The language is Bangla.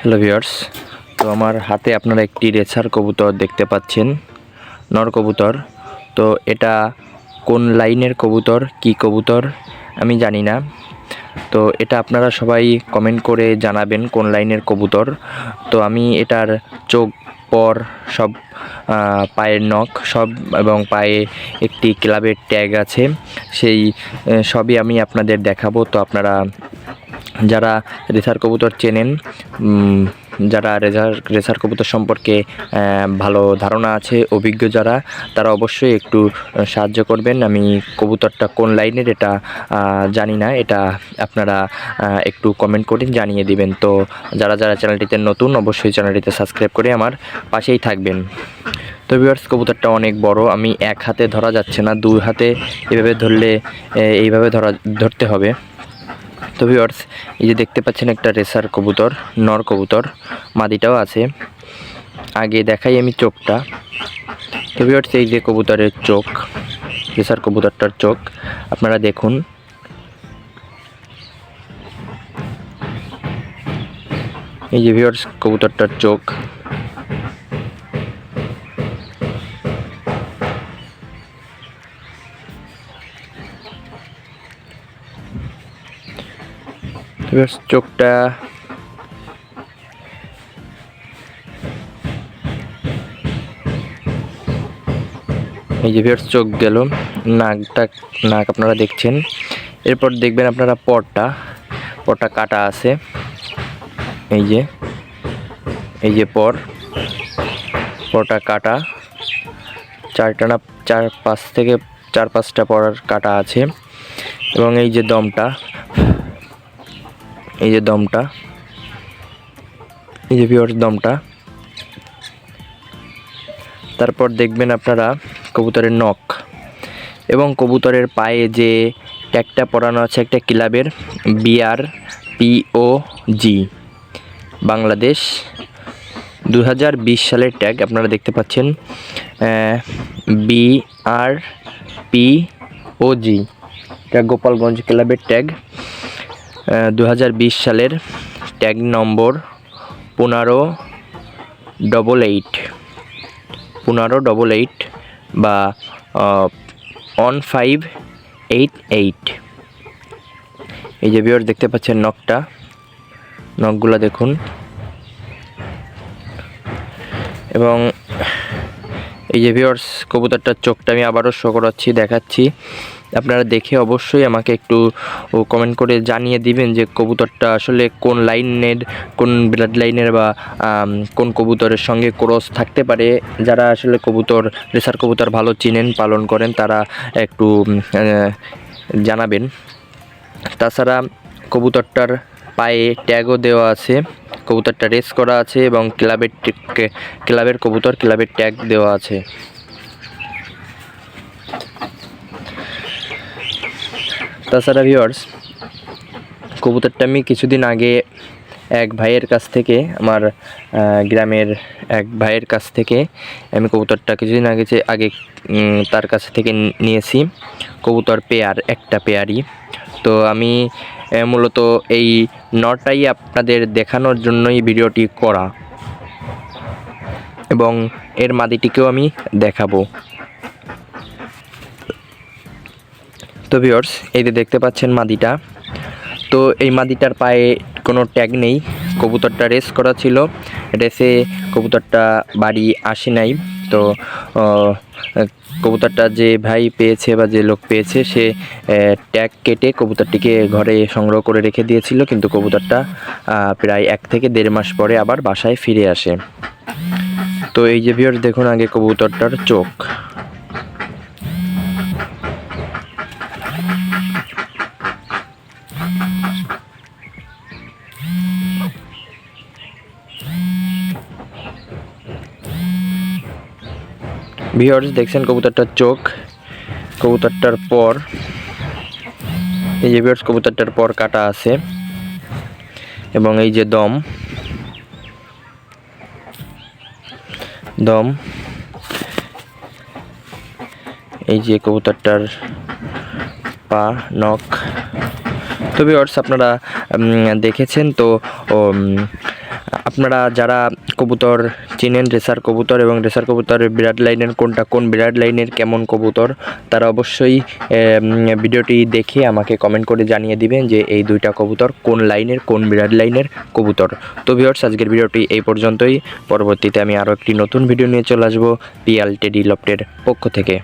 হ্যালো ভিউয়ার্স, তো আমার হাতে আপনারা একটি রেসার কবুতর দেখতে পাচ্ছেন, নর কবুতর। তো এটা কোন লাইনের কবুতর, কি কবুতর, আমি জানি না। তো এটা আপনারা সবাই কমেন্ট করে জানাবেন কোন লাইনের কবুতর। তো আমি এটার চোখ, পর সব পায়ের নখ সব এবং পায়ে একটি ক্লাবের ট্যাগ আছে। সেই সবই আমি আপনাদের দেখাবো, তো আপনারা যারা রেসার কবুতর চেনেন যারা রেজার, রেসার কবুতর সম্পর্কে ভালো ধারণা আছে, অভিজ্ঞ যারা, তারা অবশ্যই একটু সাহায্য করবেন। আমি কবুতরটা কোন লাইনের এটা জানি না। এটা আপনারা একটু কমেন্ট করে জানিয়ে দিবেন। তো যারা যারা চ্যানেলটিতে নতুন, অবশ্যই চ্যানেলটিতে সাবস্ক্রাইব করে আমার পাশেই থাকবেন। তো ভিউয়ার্স কবুতরটা অনেক বড়। আমি এক হাতে ধরা যাচ্ছে না, দুই হাতে এভাবে ধরলে এইভাবে ধরা, ধরতে হবে। তো ভিউয়ার্স এই যে দেখতে পাচ্ছেন একটা রেসার কবুতর, নর কবুতর, মাদিটাও আছে। আগে দেখাই আমি চোখটা। তো ভিউয়ার্স এই যে কবুতরের চোখ, রেসার কবুতরটার চোখ, আপনারা দেখুন। এই যে ভিউয়ার্স কবুতরটার চোখ। চোখটা এই যে ভিউয়ার্স, চোখ গেল, নাকটা, নাক আপনারা দেখছেন। এরপর দেখবেন আপনারা পরটা পরটা কাটা আছে। এই যে এই যে পর, পরটা কাটা। চারটা না চার পাঁচ থেকে চার পাঁচটা পর কাটা আছে। এবং এই যে দমটা এই যে দমটা। এই যে ভিওর দমটা। তারপর দেখবেন আপনারা কবুতরের নখ এবং কবুতরের পায়ে যে ট্যাগটা পরানো আছে একটা ক্লাবের বিআর পিও জি বাংলাদেশ দু হাজার বিশ সালের ট্যাগ আপনারা দেখতে পাচ্ছেন বি আর পি ও জি এটা গোপালগঞ্জ ক্লাবের ট্যাগ। দু হাজার বিশ সালের ট্যাগ নম্বর পনেরো ডবল এইট পনেরো ডবল এইট বা ওয়ান ফাইভ এইট এইট এই যে বিয়ার দেখতে পাচ্ছেন নখটা নখগুলো দেখুন। এবং এই যে ভিওর্স কবুতরটার চোখটা আমি আবারও শো করাচ্ছি, দেখাচ্ছি। আপনারা দেখে অবশ্যই আমাকে একটু কমেন্ট করে জানিয়ে দিবেন যে কবুতরটা আসলে কোন লাইনের, কোন ব্লাড লাইনের বা কোন কবুতরের সঙ্গে ক্রস থাকতে পারে। যারা আসলে কবুতর, রেসার কবুতর ভালো চিনেন, পালন করেন, তারা একটু জানাবেন। তাছাড়া কবুতরটার পায়ে ট্যাগও দেওয়া আছে। কবুতরটা রেস করা আছে এবং ক্লাবের ক্লাবের কবুতর ক্লাবের ট্যাগ দেওয়া আছে। তাছাড়া ভিউয়ার্স কবুতরটা আমি কিছুদিন আগে এক ভাইয়ের কাছ থেকে, আমার গ্রামের এক ভাইয়ের কাছ থেকে আমি কবুতরটা কিছুদিন আগে যে, আগে তার কাছ থেকে নিয়েছি। কবুতর পেয়ার একটা পেয়ারই তো আমি মূলত এই নটাই আপনাদের দেখানোর জন্যই ভিডিওটি করা। এবং এর মাদিটিকেও আমি দেখাবো। তো ভিউয়ার্স, এই যে দেখতে পাচ্ছেন মাদিটা। তো এই মাদিটার পায়ে কোনো ট্যাগ নেই। কবুতরটা রেস করা ছিল। রেসে কবুতরটা বাড়ি আসে নাই। তো কবুতরটা যে ভাই পেয়েছে বা যে লোক পেয়েছে, সে ট্যাগ কেটে কবুতরটিকে ঘরে সংগ্রহ করে রেখে দিয়েছিল, কিন্তু কবুতরটা প্রায় এক থেকে দেড় মাস পরে আবার বাসায় ফিরে আসে। তো এই যে ভিওর দেখুন আগে কবুতরটার চোখ। ভিউয়ার্স, দেখছেন কবুতরটার চোখ, কবুতরটার পর। এই যে ভিওর্স কবুতরটার পর কাটা আছে এবং এই যে দম। দম। এই যে কবুতরটার পা, নখ। তো ভিউয়ার্স, আপনারা দেখেছেন তো আপনারা যারা কবুতর চিনেন, রেসার কবুতর এবং রেসার কবুতরের বিরাট লাইনের কোনটা, কোন বিরাট লাইনের কেমন কবুতর, তারা অবশ্যই ভিডিওটি দেখে আমাকে কমেন্ট করে জানিয়ে দিবেন যে এই দুইটা কবুতর কোন লাইনের, কোন বিরাট লাইনের কবুতর। তো ভিউয়ার্স আজকের ভিডিওটি এই পর্যন্তই। পরবর্তীতে আমি আরও একটি নতুন ভিডিও নিয়ে চলে আসব পিয়াল টেডি পক্ষ থেকে।